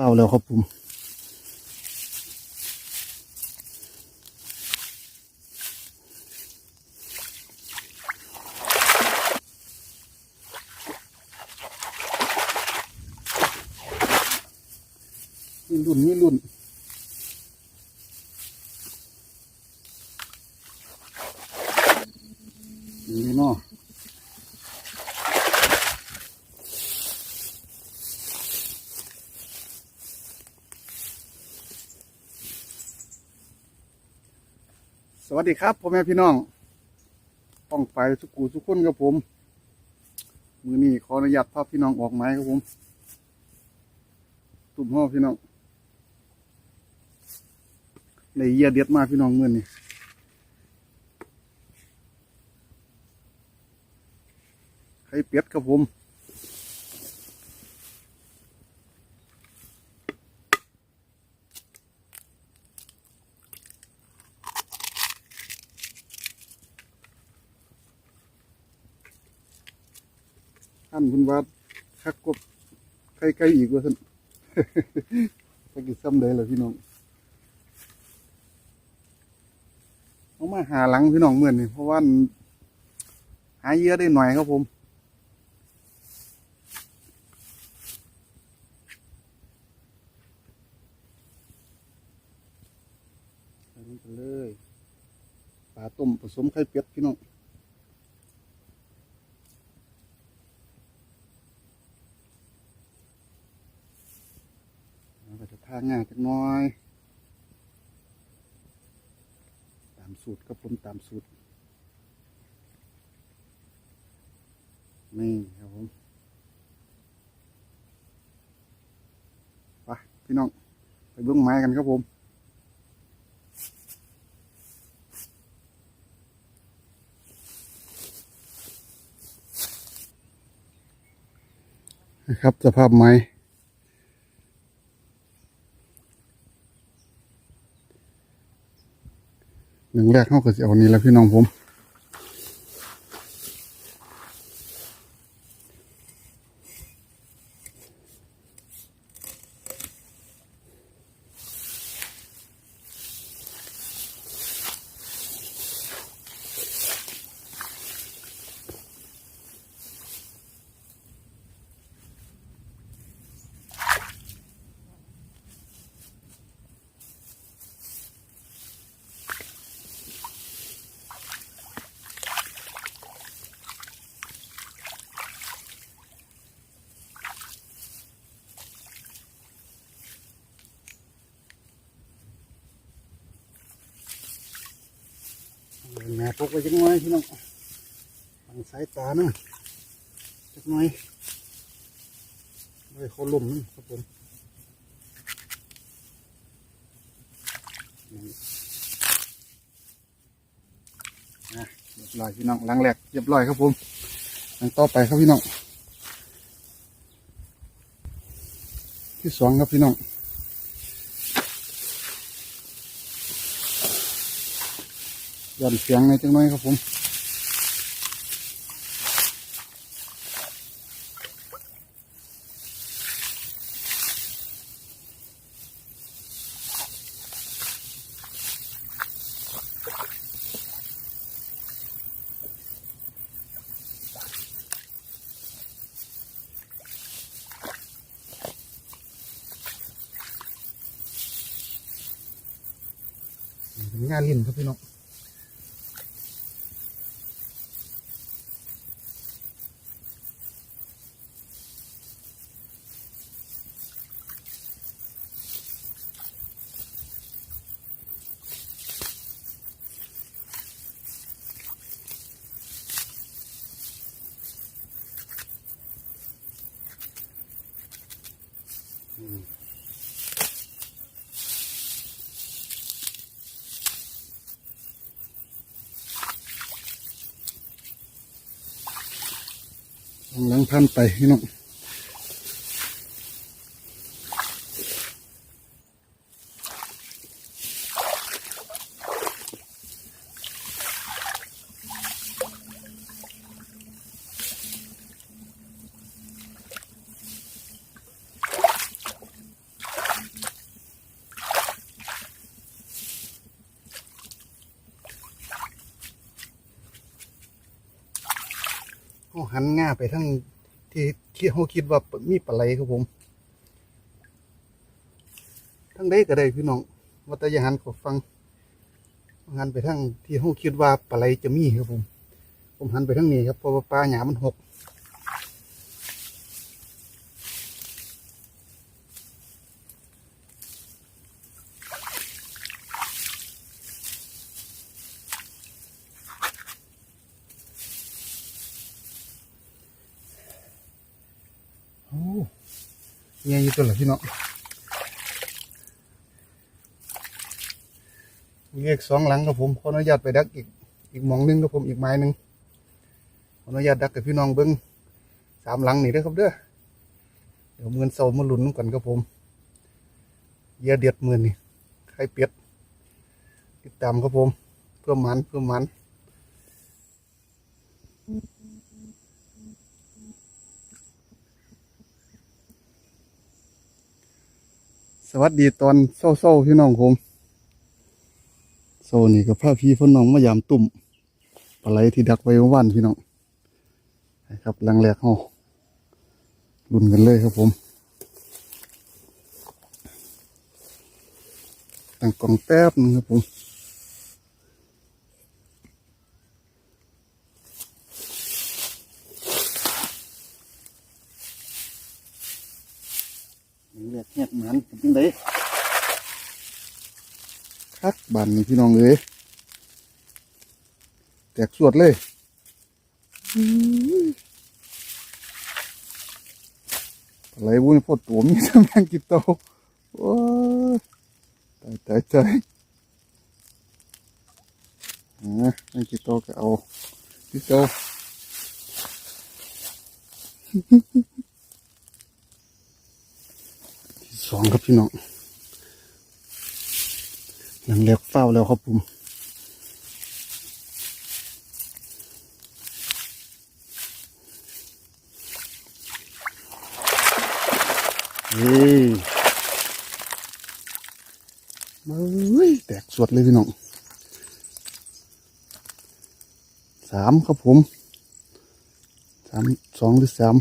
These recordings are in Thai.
เปล่าแล้วครับผมมีรุ่นมีรุ่นนี่เนาะ วัสดีครับพ่อแม่พี่น้องต้องไปสุกูสุกคนกับผม มือนี้ขออนุญาตพาพี่น้องออกไม้ครับผม ตุ่มห่อพี่น้องในเยียเด็ดมากพี่น้องเมื่อนี้ไข่เป็ดครับผม ท่านคุณว่าคักกบไข่ไก่อีกว่าท่านไปกินซ้ำเลยเหรอพี่น้องเอามาหาหลังพี่น้องเหมือนนี่เพราะว่าหาเยอะได้หน่อยครับผมใส่ไปเลยปลาต้มผสมไข่เป็ดพี่น้องาก็จะทาง่ายจักน้อย ตามสูตรครับผมตามสูตร นี่ครับผมไปพี่น้อง ไปเบื้องไม้กันครับผมนะครับสภาพไม้ หนึ่งแรกเขาก็จะเอานี้แล้วพี่น้องผม แม่พกไว้จังหน่อยพี่น้องฟังสายตานึงจักหน่อยไว้เขาลุ่มนึงครับผมนะเรียบร้อยพี่น้องหลังแรกเรียบร้อยครับผมหลังต่อไปครับพี่น้องที่สองครับพี่น้อง ย่อนเสียงในอยจังน้อยครับผมงานลิ้นครับพี่น้อง หลังพันไปพี่น้อง หันง่าไปทั้งที่ที่เขาคิดว่ามีปลาไหลครับผม ทั้งไดก็ได้พี่น้องว่าแต่อย่าหันขอฟังหันไปทั้งที่เขาคิดว่าปลาไหลจะมีครับผม ผมหันไปทั้งนี้ครับเพราะว่าปลาหยามันหก เงี้ยอยู่ตัวละพี่น้องมีเลขสองหลังครับผมขออนุญาตไปดักอีกอีกมองหนึงครับผมอีกไม้นึงขออนุญาตดักกับพี่น้องเบิ้งสามหลังนี่ด้อครับเด้อเดี๋ยวเงินเสามาหลุนกันครับผมเยียเด็ดมือนี่ไข่เป็ดติดตามครับผม เพื่อมันเพื่อมัน สวัสดีตอนเศร้าๆพี่น้องผมโซนี่กับพระพี่พ่อน้องมายามตุ่มปลาไหลที่ดักไว้เมื่อวันพี่น้องนะครับลังแรกเฮาลุ่นกันเลยครับผมตั้งกล่องแป๊บนึงครับผมลังแรกเงียบเหมือนเป็นจังได คักบันนี่พี่น้องเอ้ยแตกสวดเลยอื้ออะไรบุญพดตัวมีสำแมงกินโตโอ้ยตายตายตายนะแมงกินโตก็เอาพี่โตที่สองครับพี่น้อง หลังแรกเฝ้าแล้วครับผมเฮ้ยมาแตกสวดเลยพี่น้องสามครับผมสามสองหรือสาม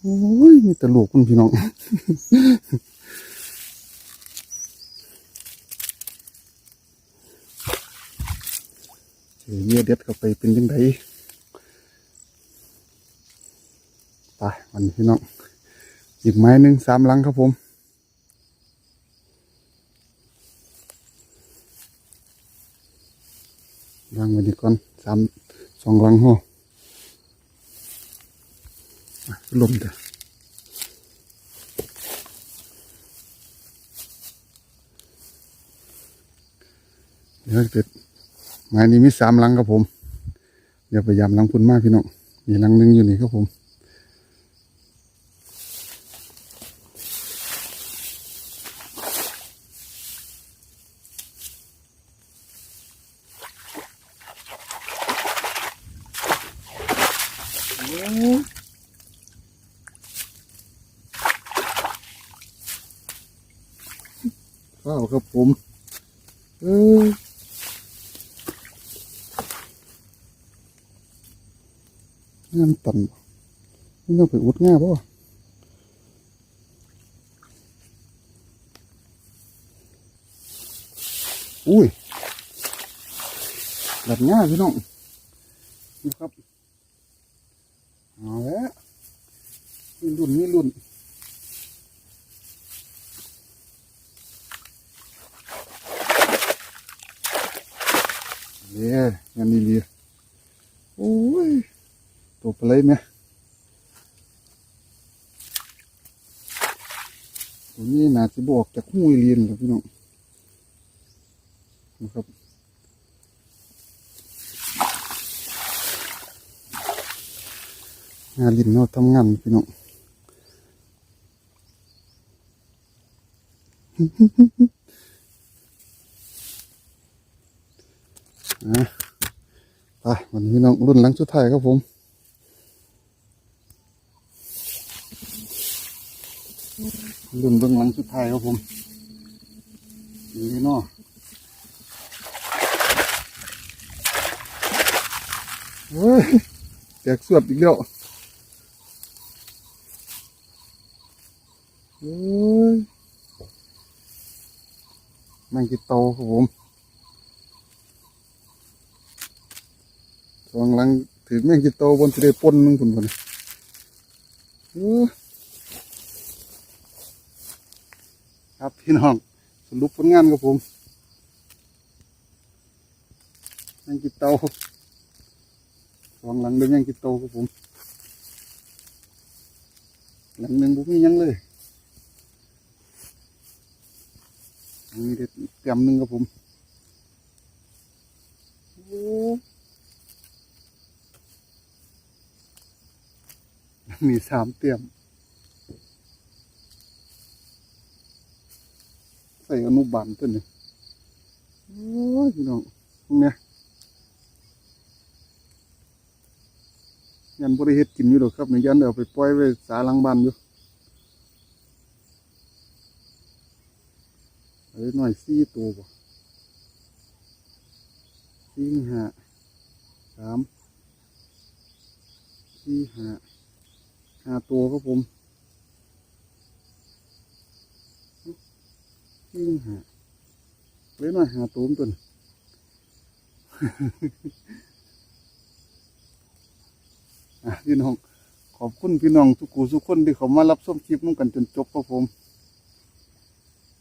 โอ้ย มีแต่ลูกมันพี่น้องเฮ้ยเมียเด็ดเข้าไปเป็นยังไงไปมันพี่น้องอีกไม้หนึ่งสามหลังครับผมวางไว้ดีก่อนสามสองหลังหัวอะลมเถอ เดี๋ยวเกิดไม้นี้มีสามหลังครับผม เดี๋ยวพยายามหลังพุ่นมากพี่น้องมีหลังหนึ่งอยู่นี่ครับผมข้าวครับผม เอ้ยงาน ตันนี่ต้องไปอุดง่ายป่ะอุ้ยหลัดง่ายพี่น้องนี่ครับเอาแล้วมีรุ่นมีรุ่นเนี่ยงานนี้เลยโอ้ย ตัวปลาไหลเนี่ยตัวนี้น่าจะบอกจากหูยเรียนเลยพี่น้องนะครับงานลินเนาทำงานพี่น้องอะไปวันนี้น้องรุ่นหลังสุดท้ายครับผม รุ่นเบื้องหลังสุดท้ายครับผมนี่เนาะเฮ้ยแตกสวดอีกแล้วเฮ้ยแมันกี่โตครับผมกำลังถือแมงกี่โตบนสิได้ปนนึงพุ่นนเอ้อ ครับพี่น้องสรุปผลงานครับผมแมงกี่โตสองหลังเดินแมงกี่โตครับผม หลังหนึ่งบุมีหยังเลยอันนี้เด็ดเตรียมหนึ่งครับผมมีสามเตรีย มุบาลตัวนี้โอ้ยพี่น้องเนี่ยยันบริเฮ็ดกินอยู่หรอกครับนี่ยันเอาไปปล่อยไว้สาลังบ้านอยู่เอ้ยหน่อยสี่ตัวบ่สี่ห้าสามสี่ห้าห้าตัวครับผม สี่หาเว้ยหน่อยหาตัวมันตัวนะพี่น้อง ขอบคุณพี่น้องทุกกูทุกคนที่เขามารับชมคลิปน้องกันจนจบครับผม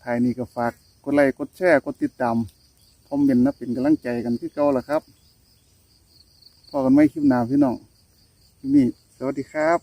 ท้ายนี้ก็ฝากกดไลค์กดแชร์กดติดตามคอมเมนต์นะเป็นกำลังใจกันที่เก่าละครับพอกันไม่คลิปหน้าพี่น้องนี้สวัสดีครับ